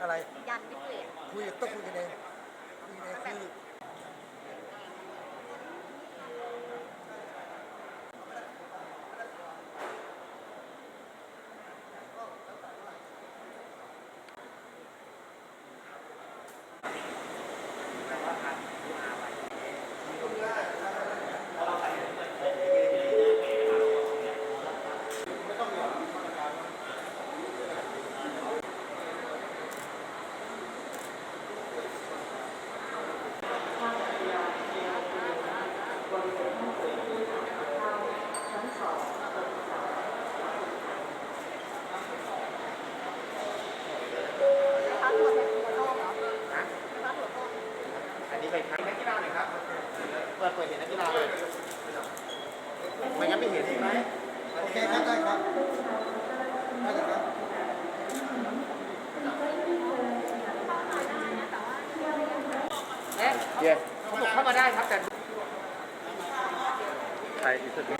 อะไร ยันพิเศษคุยต้องคุยกันเองคุยกันเองคือ พักหัวหัวโล่งเหรอพักหัวโล่ง อันนี้ไปครับนักกีฬาหน่อยครับ เปิดเปิดเห็นนักกีฬาเลยไม่งั้นไม่เห็นใช่ไหมโอเคครับได้ครับได้เลยครับเอ๊ะเดี๋ยวเขาบอกเข้ามาได้ครับแต่ไทยอีสติ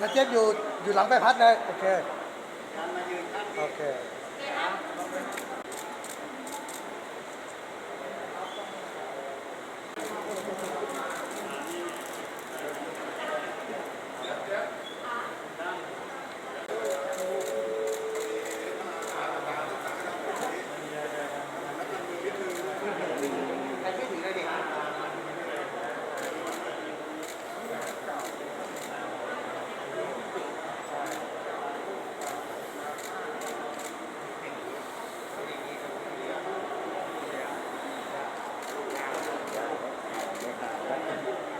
ถ้าเจ๊อยู่ อยู่หลังใบพัดเลย โอเค โอเคใครช่วยถือเลยดิ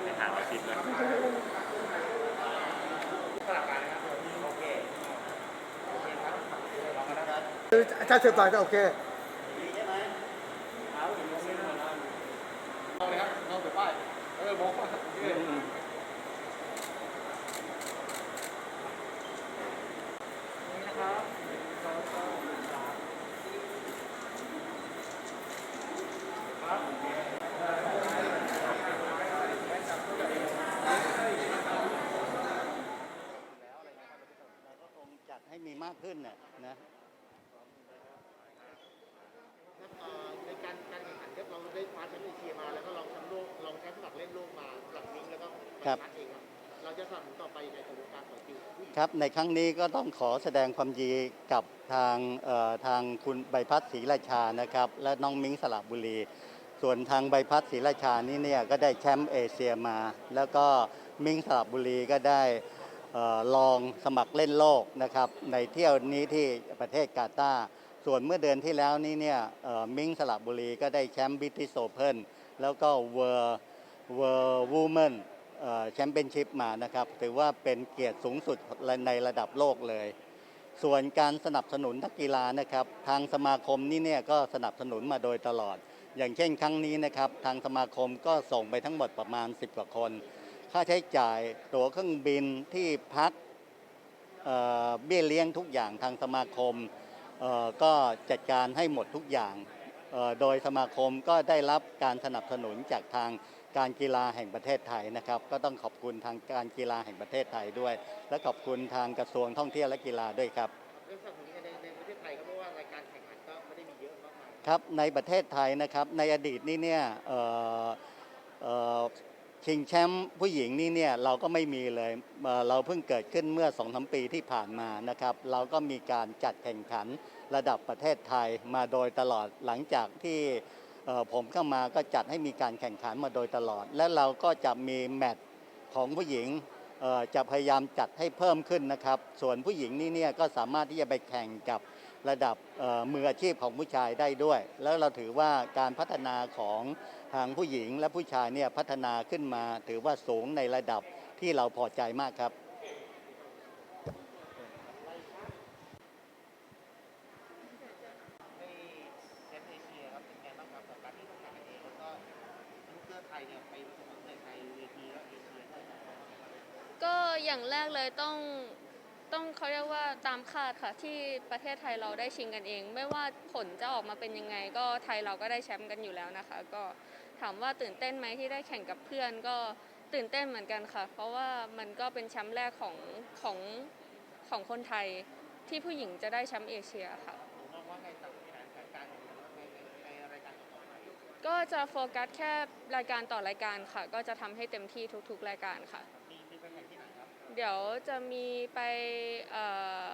ในทางอาทิตย์เลย สลับกันนะครับโอเคโอเคครับลองกันนะครับ คือ ถ้าเสือต่อยก็โอเคลองเลยครับลองไปป้ายเออมองนี่นะครับองสองสามครับเราก็คงจัดให้มีมากขึ้นน่ะนะ ในการการแข่งขันครับเราได้คว้าแชมป์เอเชียมาแล้วก็ลองแชมป์โลกลองแชมป์สมัครเล่นโลกมาหลังนิ้งแล้วก็ไปครับคัดเองครับเราจะสนับสนุนต่อไปยังไงกับวงการต่อยคิวผู้หญิงครับในครั้งนี้ก็ต้องขอแสดงความยินดีกับทางเอ่อทางคุณใบพัดศรีราชานะครับ และน้องมิ้งสระบุรี ส่วนทางใบพัดศรีราชานี่เนี่ยก็ได้แชมป์เอเชียมา แล้วก็มิ้งสระบุรีก็ได้เอ่อลองสมัครเล่นโลกนะครับในเที่ยวนี้ที่ประเทศกาตาร์ ส่วนเมื่อเดือนที่แล้วนี้เนี่ยมิ้งสระบุรีก็ได้แชมป์บิทิสโซเพิลแล้วก็เวอร์เวอร์วูแมนแชมเปี้ยนชิพมานะครับ ถือว่าเป็นเกียรติสูงสุดในระดับโลกเลย ส่วนการสนับสนุนนักกีฬานะครับ ทางสมาคมนี่เนี่ยก็สนับสนุนมาโดยตลอด อย่างเช่นครั้งนี้นะครับ ทางสมาคมก็ส่งไปทั้งหมดประมาณ 10 กว่าคน ค่าใช้จ่ายตั๋วเครื่องบินที่พักเเบี้ยเลี้ยงทุกอย่างทางสมาคม ก็จัดการให้หมดทุกอย่าง โดยสมาคมก็ได้รับการสนับสนุนจากทางการกีฬาแห่งประเทศไทยนะครับ ก็ต้องขอบคุณทางการกีฬาแห่งประเทศไทยด้วย และขอบคุณทางกระทรวงท่องเที่ยวและกีฬาด้วยครับเรื่องสนับสนุนในในประเทศไทยครับเพราะว่ารายการแข่งขันก็ไม่ได้มีเยอะมากมายครับในประเทศไทยนะครับในอดีตนี่เนี่ย ชิงแชมป์ผู้หญิงนี่เนี่ยเราก็ไม่มีเลยเอ่อเราเพิ่งเกิดขึ้นเมื่อสองสามปีที่ผ่านมานะครับ เราก็มีการจัดแข่งขันระดับประเทศไทยมาโดยตลอดหลังจากที่เอ่อผมเข้ามาก็จัดให้มีการแข่งขันมาโดยตลอด และเราก็จะมีแมตช์ของผู้หญิงเอ่อจะพยายามจัดให้เพิ่มขึ้นนะครับ ส่วนผู้หญิงนี่เนี่ยก็สามารถที่จะไปแข่งกับ ระดับมืออาชีพของผู้ชายได้ด้วย แล้วเราถือว่าการพัฒนาของทางผู้หญิงและผู้ชายเนี่ยพัฒนาขึ้นมา ถือว่าสูงในระดับที่เราพอใจมากครับก็อย่างแรกเลยต้อง ต้องเขาเรียกว่าตามคาดค่ะที่ประเทศไทยเราได้ชิงกันเอง ไม่ว่าผลจะออกมาเป็นยังไง ก็ไทยเราก็ได้แชมป์กันอยู่แล้วนะคะ ก็ถามว่าตื่นเต้นไหมที่ได้แข่งกับเพื่อนก็ตื่นเต้นเหมือนกันค่ะ เพราะว่ามันก็เป็นแชมป์แรกของของของคนไทยที่ผู้หญิงจะได้แชมป์เอเชียค่ะ มองว่าไงต่อในการจัดการในในในรายการต่อไปก็จะโฟกัสแค่รายการต่อรายการค่ะ ก็จะทำให้เต็มที่ทุกๆ รายการค่ะ เดี๋ยวจะมีไปเอ่อ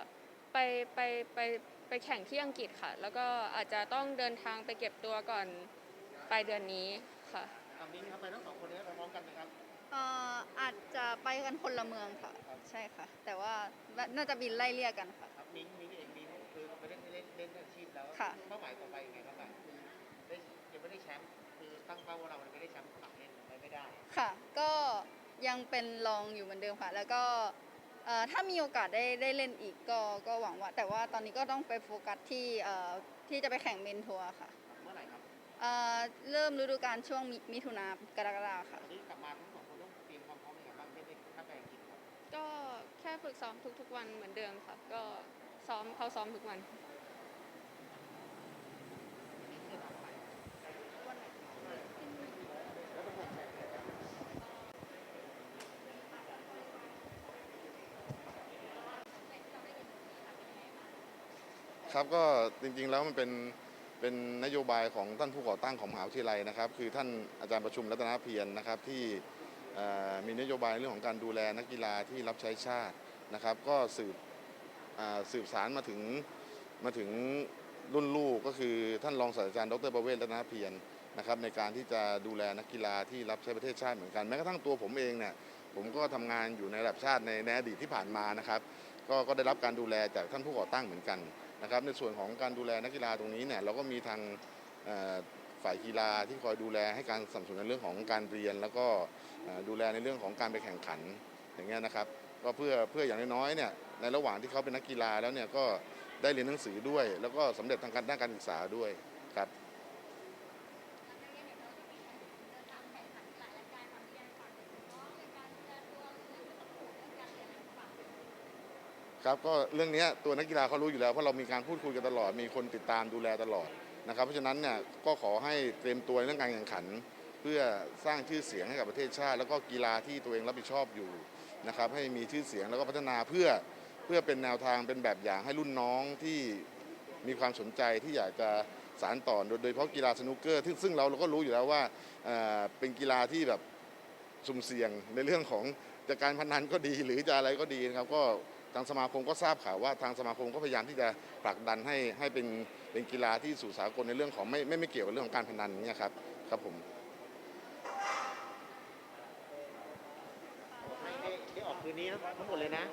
ไปไปไปไปแข่งที่อังกฤษค่ะ แล้วก็อาจจะต้องเดินทางไปเก็บตัวก่อนปลายเดือนนี้ค่ะอามิ้นครับไปทั้งสองคนนี้ไปพร้อมกันไหมครับเอ่ออาจจะไปกันคนละเมืองค่ะ ใช่ค่ะ แต่ว่าน่าจะบินไล่เลี่ยกันค่ะครับมิ้งมิ้งเองมิ้งคือไปเล่นเล่นเล่นอาชีพแล้วค่ะเป้าหมายต่อไปยังไงครับแบบคือได้ยังไม่ได้แชมป์คือตั้งเป้าว่าเราไม่ได้แชมป์สมัครเล่นไปไม่ได้ค่ะ ก็ ยังเป็นรองอยู่เหมือนเดิมค่ะ แล้วก็เอ่อถ้ามีโอกาสได้ได้เล่นอีกก็ก็หวังว่า แต่ว่าตอนนี้ก็ต้องไปโฟกัสที่เอ่อที่จะไปแข่งเมนทัวร์ค่ะเมื่อไหร่ครับเอ่อเริ่มฤดูกาลช่วงมิมิถุนากรกฎาค่ะวันนี้กลับมาทั้งสองคนต้องเตรียมความพร้อมยังไงบ้างไม่ได้ถ้าไปอังกฤษครับก็แค่ฝึกซ้อมทุกๆวันเหมือนเดิมค่ะ ก็ซ้อมเขาซ้อมทุกวัน ครับก็จริงๆแล้วมันเป็นเป็นนโยบายของท่านผู้ก่อตั้งของมหาวิทยาลัยนะครับ คือท่านอาจารย์ประชุมรัตนเพียรนะครับที่มีนโยบายเรื่องของการดูแลนักกีฬาที่รับใช้ชาตินะครับ ก็สืบสืบสารมาถึงมาถึงรุ่นลูกก็คือท่านรองศาสตราจารย์ดรประเวศรัตนเพียรนะครับในการที่จะดูแลนักกีฬาที่รับใช้ประเทศชาติเหมือนกันแม้กระทั่งตัวผมเองเนี่ยผมก็ทำงานอยู่ในระดับชาติในในอดีตที่ผ่านมานะครับ ก็ก็ได้รับการดูแลจากท่านผู้ก่อตั้งเหมือนกัน นะครับในส่วนของการดูแลนักกีฬาตรงนี้เนี่ยเราก็มีทางฝ่ายกีฬาที่คอยดูแลให้การสนับสนุนในเรื่องของการเรียน แล้วก็ดูแลในเรื่องของการไปแข่งขันอย่างเงี้ยนะครับก็เพื่อเพื่ออย่างน้อยๆเนี่ยในระหว่างที่เขาเป็นนักกีฬาแล้วเนี่ยก็ได้เรียนหนังสือด้วย แล้วก็สำเร็จทางการด้านการศึกษาด้วย ครับก็เรื่องนี้ตัวนักกีฬาเขารู้อยู่แล้วเพราะเรามีการพูดคุยกันตลอด มีคนติดตามดูแลตลอดนะครับเพราะฉะนั้นเนี่ยก็ขอให้เตรียมตัวเรื่องการแข่งขัน เพื่อสร้างชื่อเสียงให้กับประเทศชาติ แล้วก็กีฬาที่ตัวเองรับผิดชอบอยู่นะครับให้มีชื่อเสียงแล้วก็พัฒนาเพื่อเพื่อเป็นแนวทางเป็นแบบอย่างให้รุ่นน้องที่มีความสนใจที่อยากจะสานต่อโดยโดยเฉพาะกีฬาสนุกเกอร์ซึ่งซึ่งเราเราก็รู้อยู่แล้วว่าเป็นกีฬาที่แบบสุ่มเสี่ยงในเรื่องของ จะการพนันก็ดีหรือจะอะไรก็ดีนะครับ ก็ทางสมาคมก็ทราบข่าวว่าทางสมาคมก็พยายามที่จะผลักดันให้ให้เป็นเป็นกีฬาที่สู่สากลในเรื่องของไม่ไม่ไม่เกี่ยวกับเรื่องของการพนันเนี่ยครับครับผมได้ออกคืนนี้ทั้งหมดเลยนะ